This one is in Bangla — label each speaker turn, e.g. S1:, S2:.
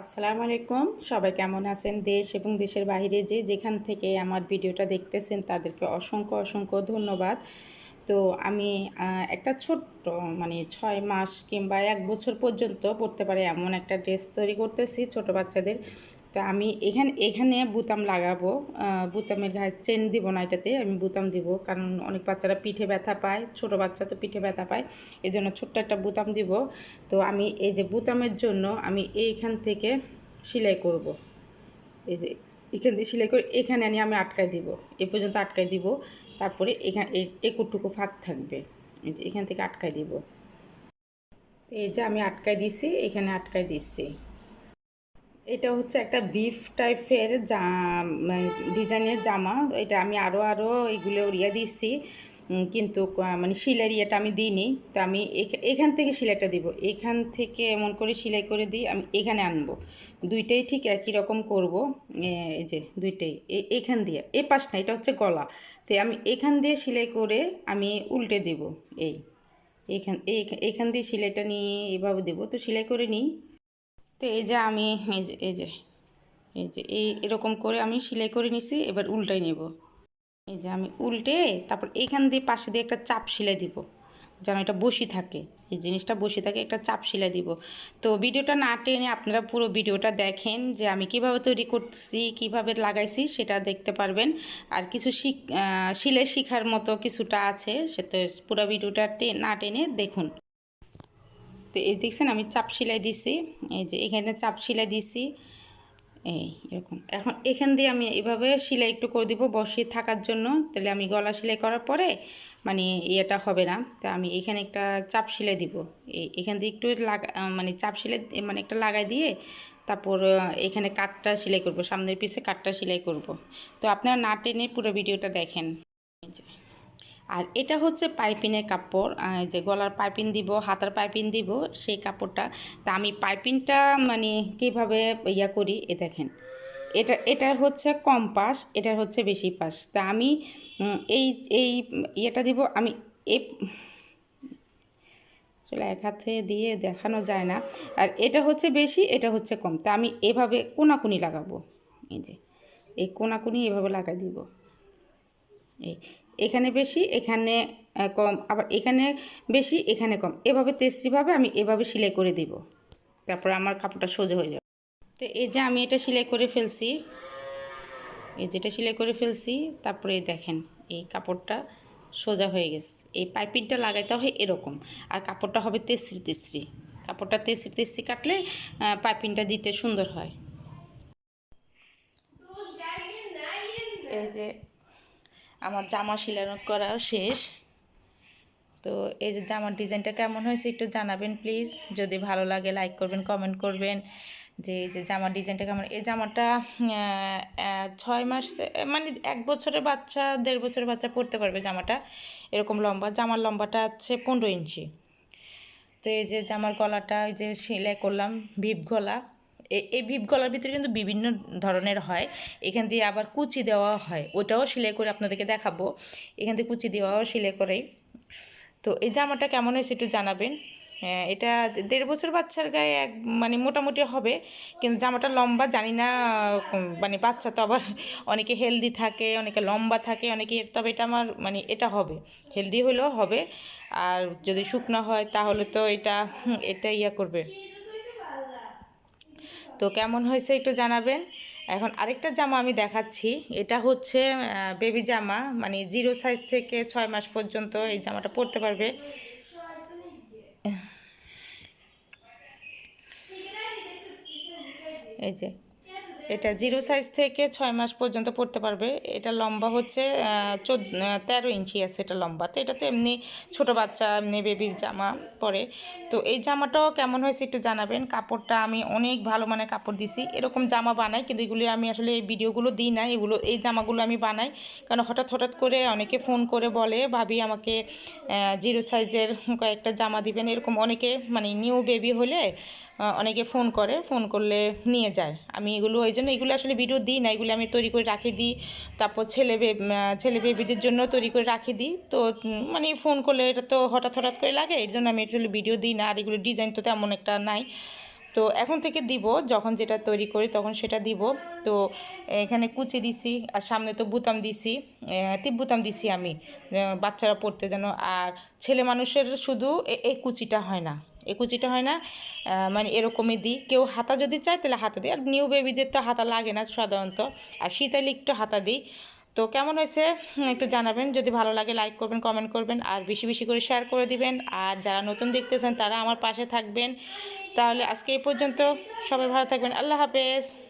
S1: আসসালামু আলাইকুম। সবাই কেমন আছেন? দেশ এবং দেশের বাইরে যে যেখান থেকে আমার ভিডিওটা দেখতেছেন, তাদেরকে অসংখ্য অসংখ্য ধন্যবাদ। তো আমি একটা ছোট্ট মানে ছয় মাস কিংবা এক বছর পর্যন্ত পড়তে পারে এমন একটা ড্রেস তৈরি করতেছি ছোট বাচ্চাদের। তো আমি এখানে এখানে বুতাম লাগাবো। বুতামের গায়ে চেন দিব না এটাতে, আমি বুতাম দিব। কারণ অনেক বাচ্চারা পিঠে ব্যথা পায়, ছোট বাচ্চা তো পিঠে ব্যথা পায়। এই জন্য ছোট্ট একটা বুতাম দিব। তো আমি এই যে বুতামের জন্য আমি এইখান থেকে সেলাই করব। এই যে এখান থেকে সেলাই করে এখানে আনি, আমি আটকাই দিব। এ পর্যন্ত আটকাই দিব। তারপরে এখানে একটুকু ফাঁক থাকবে। এই যে এখান থেকে আটকাই দিব। এই যে আমি আটকাই দিছি, এখানে আটকাই দিচ্ছি এটা হচ্ছে একটা বিফ টাইপের জা ডিজাইনের জামা। এটা আমি আরও আরও এগুলো ইয়ে দিচ্ছি কিন্তু মানে সিলাইয়ের ইয়েটা আমি দিইনি। তো আমি এখ- এখান থেকে সেলাইটা দিব। এখান থেকে এমন করে সেলাই করে দিই, আমি এখানে আনব। দুইটাই ঠিক একই রকম করব। এই যে দুইটাই। এখান দিয়ে। এ পাশ না, এটা হচ্ছে গলা। তো আমি এখান দিয়ে সেলাই করে আমি উল্টে দেব। এই। এখান এখান দিয়ে সেলাইটা নিয়ে এভাবে দেবো। তো সেলাই করে নিই। তো এই যে আমি, এই যে এই যে এই যে, এই এরকম করে আমি সেলাই করে নিছি, এবার উল্টাই নেব। এই যে আমি উল্টে তারপর এইখান দিয়ে পাশে দিয়ে একটা চাপ সেলাই দিব, যেন এটা বসি থাকে। এই জিনিসটা বসে থাকে, একটা চাপ সেলাই দিব। তো ভিডিওটা না টেনে আপনারা পুরো ভিডিওটা দেখেন যে আমি কীভাবে তৈরি করছি কীভাবে লাগাইছি, সেটা দেখতে পারবেন। আর কিছু শিখ সেলাই শেখার মতো কিছুটা আছে, সে তো পুরো ভিডিওটা টে- না টেনে দেখুন। তো, এই দেখছেন আমি চাপ সেলাই দিছি, এই যে এখানে চাপ সেলাই দিছি, এই এরকম। এখন এখান দিয়ে আমি এভাবে সেলাই একটু করে দিব বসিয়ে থাকার জন্য, তাহলে আমি গলা সেলাই করার পরে মানে ইয়েটা হবে না, তা আমি এখানে একটা চাপ সেলাই দিব। এই এখান দিয়ে একটু লাগা মানে চাপ সেলাই মানে একটা লাগাই দিয়ে তারপর এখানে কাঠটা সেলাই করব, সামনের পিছে কাঠটা সেলাই করব। তো আপনারা না টেনে পুরো ভিডিওটা দেখেন। আর এটা হচ্ছে পাইপিনের কাপড় যে গলার পাইপিন দিব, হাতার পাইপিন দিব, সেই কাপড়টা। তা আমি পাইপিনটা মানে কীভাবে ইয়া করি, এ দেখেন। এটা এটার হচ্ছে কম পাশ এটার হচ্ছে বেশি পাশ। তা আমি এই এই ইয়েটা দিব, আমি এ আসলে এক হাতে দিয়ে দেখানো যায় না। আর এটা হচ্ছে বেশি, এটা হচ্ছে কম। তা আমি এভাবে কোনাকুনি লাগাবো। এই যে, এই কোনাকুনি এভাবে লাগাই দিব। এই এখানে বেশি, এখানে কম, আবার এখানে বেশি, এখানে কম। এভাবে তেসরিভাবে আমি এভাবে সেলাই করে দিব। তারপর আমার কাপড়টা সোজা হয়ে যাবে। তো এই যে আমি এটা সেলাই করে ফেলছি, এই যেটা সেলাই করে ফেলছি, তারপরে দেখেন, এই কাপড়টা সোজা হয়ে গেছে। এই পাইপিংটা লাগাইতে হয় এরকম, আর কাপড়টা হবে তেসরি তেসরি। কাপড়টা তেসরি তেসরি কাটলে পাইপিংটা দিতে সুন্দর হয়। এই যে আমার জামা সিলানো করা শেষ। তো এই যে জামার ডিজাইনটা কেমন হয়েছে একটু জানাবেন প্লিজ যদি ভালো লাগে লাইক করবেন কমেন্ট করবেন যে এই যে জামার ডিজাইনটা কেমন। এই জামাটা ছয় মাস মানে এক বছরের বাচ্চা, দেড় বছরের বাচ্চা পরতে পারবে জামাটা। এরকম লম্বা। জামার লম্বাটা আছে পনেরো ইঞ্চি। তো এই যে জামার গলাটা, এই যে সেলাই করলাম, ভিপ গলা। এই ভিপ গলার ভিতরে কিন্তু বিভিন্ন ধরনের হয়। এখান দিয়ে আবার কুচি দেওয়া হয়। ওটাও সেলাই করে আপনাদেরকে দেখাবো। এখান থেকে কুচি দেওয়াও সেলাই করে। তো এই জামাটা কেমন হয়েছে একটু জানাবেন। হ্যাঁ, এটা দেড় বছর বাচ্চার গায়ে এক মানে মোটামুটি হবে। কিন্তু জামাটা লম্বা জানি না মানে বাচ্চা তো আবার অনেকে হেলদি থাকে অনেকে লম্বা থাকে অনেকে তবে এটা আমার মানে এটা হবে। হেলদি হলেও হবে। আর যদি শুকনো হয় তাহলে তো এটা এটা ইয়া করবে। তো কেমন হয়েছে একটু জানাবেন? এখন আরেকটা জামা আমি দেখাচ্ছি। এটা হচ্ছে বেবি জামা। মানে জিরো সাইজ থেকে ছয় মাস পর্যন্ত এই জামাটা পরতে পারবে। এই যে। এটা জিরো সাইজ থেকে ছয় মাস পর্যন্ত পড়তে পারবে। এটা লম্বা হচ্ছে চোদ্দ তেরো ইঞ্চি আছে এটা লম্বা। তো এটা তো এমনি ছোটো বাচ্চা, এমনি বেবির জামা পরে। তো এই জামাটাও কেমন হয়েছে একটু জানাবেন। কাপড়টা আমি অনেক ভালো মানের কাপড় দিছি। এরকম জামা বানাই, কিন্তু এগুলি আমি আসলে এই ভিডিওগুলো দিই না। এগুলো, এই জামাগুলো আমি বানাই। কারণ হঠাৎ হঠাৎ করে অনেকে ফোন করে বলে, ভাবি, আমাকে জিরো সাইজের কয়েকটা জামা দিবেন। এরকম অনেকে মানে নিউ বেবি হলে অনেকে ফোন করে। ফোন করলে নিয়ে যায়। আমি এগুলো ওই জন্য এগুলো আসলে ভিডিও দিই না এগুলো আমি তৈরি করে রাখি দিই। তারপর ছেলে ছেলে বেবিদের জন্য তৈরি করে রাখি দিই। তো মানে ফোন করলে এটা তো হঠাৎ হঠাৎ করে লাগে এর জন্য আমি আসলে ভিডিও দিই না আর এগুলো ডিজাইন তো তেমন একটা নাই। তো এখন থেকে দিব যখন যেটা তৈরি করি তখন সেটা দিব। তো এখানে কুচি দিছি আর সামনে তো বুতাম দিছি আহ, বুতাম দিছি আমি বাচ্চারা পড়তে যেন। আর ছেলে মানুষের শুধু এই কুচিটা হয় না। এই কুচিটা হয় না মানে এরকমই দিই। কেউ হাতা যদি চায় তাহলে হাতা দিই। আর নিউ বেবিদের তো হাতা লাগে না সাধারণত। আর শীতালি একটু হাতা দিই। তো কেমন হয়েছে? একটু জানাবেন। যদি ভালো লাগে লাইক করবেন কমেন্ট করবেন। আর বেশি বেশি করে শেয়ার করে দিবেন। আর যারা নতুন দেখতেছেন তারা আমার পাশে থাকবেন। তাহলে আজকে এই পর্যন্ত সবাই ভালো থাকবেন। আল্লাহ হাফেজ।